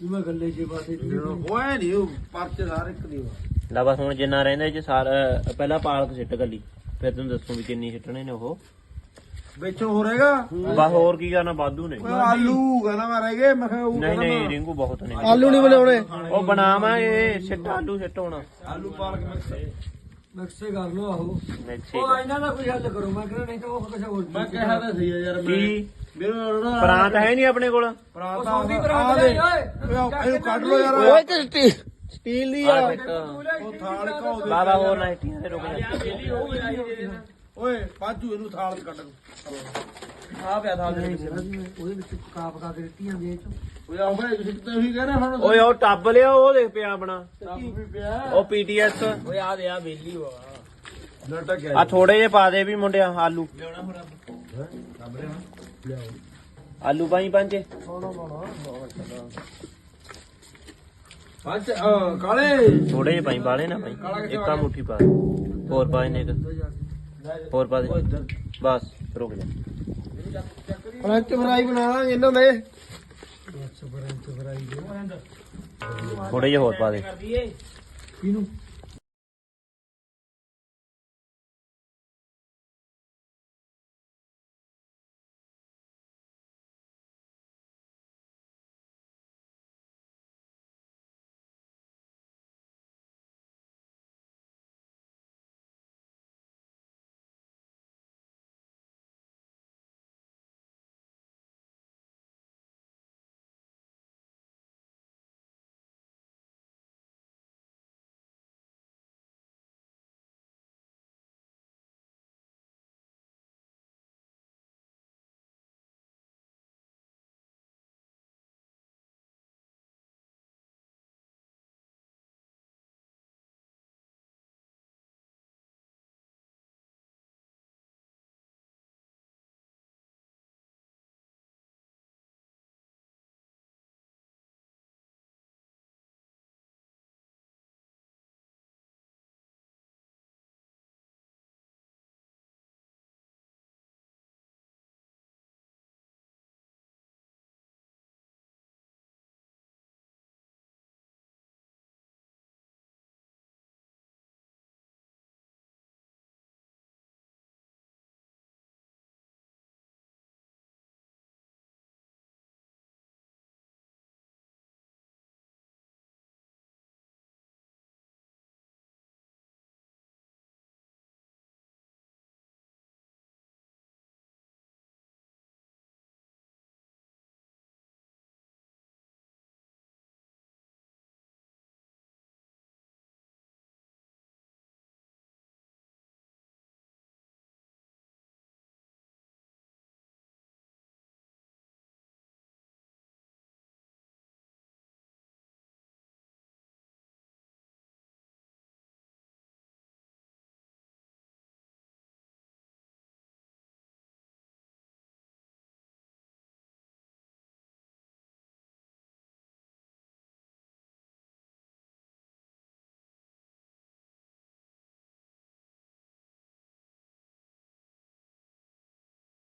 ਮੈਂ ਗੱਲੇ ਜੇ ਬਾਤੇ ਹੋਇਆ ਨਹੀਂ ਉਹ ਪਰਚੇ ਸਾਰੇ ਇੱਕ ਦੀ ਲੈ ਬਸ ਹੁਣ ਜਿੰਨਾ ਰਹਿੰਦਾ ਇਹ ਚ ਸਾਰਾ ਪਹਿਲਾਂ ਪਾਲਕ ਸਿੱਟ ਗੱਲੀ। ਫਿਰ ਤੁਹਾਨੂੰ ਦੱਸੂ ਵੀ ਕਿੰਨੀ ਸਿੱਟਣੇ ਨੇ ਉਹ। ਵਿੱਚੋਂ ਹੋ ਰਹੇਗਾ ਬਸ ਹੋਰ ਕੀ ਕਰਨਾ ਵਾਧੂ ਨੇ। ਆਲੂ ਕਹਿੰਦਾ ਮੈਂ ਰਹਿ ਗਏ ਮੈਂ ਕਿਹਾ ਉਹ ਨਹੀਂ ਨਹੀਂ ਰਿੰਗੂ ਬਹੁਤ ਨੇ। ਆਲੂ ਨਹੀਂ ਬਣਾਉਣੇ। ਉਹ ਬਣਾਵਾਂਗੇ ਸਿੱਟ ਆਲੂ ਸਿੱਟ ਹੁਣ। ਆਲੂ ਪਾਲਕ ਮਿਕਸ। ਨਕਸ਼ੇ ਕਰ ਲੋ ਆਹੋ। ਮਿਕਸੀ ਉਹ ਇਹਨਾਂ ਦਾ ਕੋਈ ਹੱਲ ਕਰੋ ਮੈਂ ਕਹਿੰਦਾ ਨਹੀਂ ਤਾਂ ਉਹ ਕਿਸੇ ਹੋਰ ਮੈਂ ਕਿਹਾ ਤਾਂ ਸਹੀ ਆ ਯਾਰ ਮੈਂ ਪ੍ਰਾਂਤ ਹੈ ਨਹੀਂ ਆਪਣੇ ਕੋਲ? ਪ੍ਰਾਂਤ ਸੌਦੀ ਆ ਪ੍ਰਾਂਤ ਦੇ ਨਹੀਂ ਓਏ। ਇਹਨੂੰ ਕੱਢ ਲੋ ਯਾਰ। ਓਏ ਤੇ ਸਟੀਲ ਸਟੀਲ ਦੀ ਆ। ਆ ਇੱਕ ਉਹ ਥਾਲ ਘਾਉ ਦੇ। ਬਾਬਾ ਹੋਰ ਨਾ ਹਿੱਟੀਆਂ ਤੇ ਰੁਕ ਜਾ। ਓਏ ਪਾਜੂ ਇਹਨੂੰ ਥਾਲ ਚ ਕੱਢ ਆ ਪਿਆ ਥਾਲ ਨਹੀਂ ਜਿਹੜਾ ਜੀ ਮੈਂ ਉਹਦੇ ਵਿੱਚ ਪਕਾ ਪਕਾ ਕੇ ਦਿੱਤੀਆਂ ਦੇ ਚ। ਓਏ ਆ ਭਾਈ ਤੁਸੀਂ ਤੇ ਉਹੀ ਕਹਿ ਰਹੇ ਹੁਣ। ਓਏ ਉਹ ਟੱਬ ਲਿਆ ਉਹ ਦੇਖ ਪਿਆ ਆਪਣਾ। ਟੱਬ ਵੀ ਪਿਆ। ਉਹ ਪੀਟੀਐਸ। ਓਏ ਆ ਦੇ ਆ ਵੇਲੀ ਵਾ। ਲਟਕ ਆ ਥੋੜੇ ਜਿਹੇ ਪਾ ਦੇ ਵੀ ਮੁੰਡਿਆ ਆਲੂ। ਆਲੂ ਪਾਈ ਪੰਜ? ਪੰਜ ਅਹ, ਕਾਲੇ। ਥੋੜੇ ਜਿਹੇ ਪਾਈ ਬਾਲੇ ਨਾ ਪਾਈ। ਇੱਕਾ ਮੁੱਠੀ ਪਾ। ਹੋਰ ਪਾ ਇਹਨੇ ਹੋਰ ਪਾ ਦੇ। ਬਸ ਰੁਕ ਜਾ। ਫਰੰਚ ਫਰਾਈ ਬਣਾ ਲਾਂਗੇ ਇਹਨਾਂ ਦੇ। ਅੱਛਾ ਫਰੰਚ ਫਰਾਈ ਥੋੜੇ ਜਿਹੇ ਹੋਰ ਪਾ ਦੇ। ਕਿਹਨੂੰ?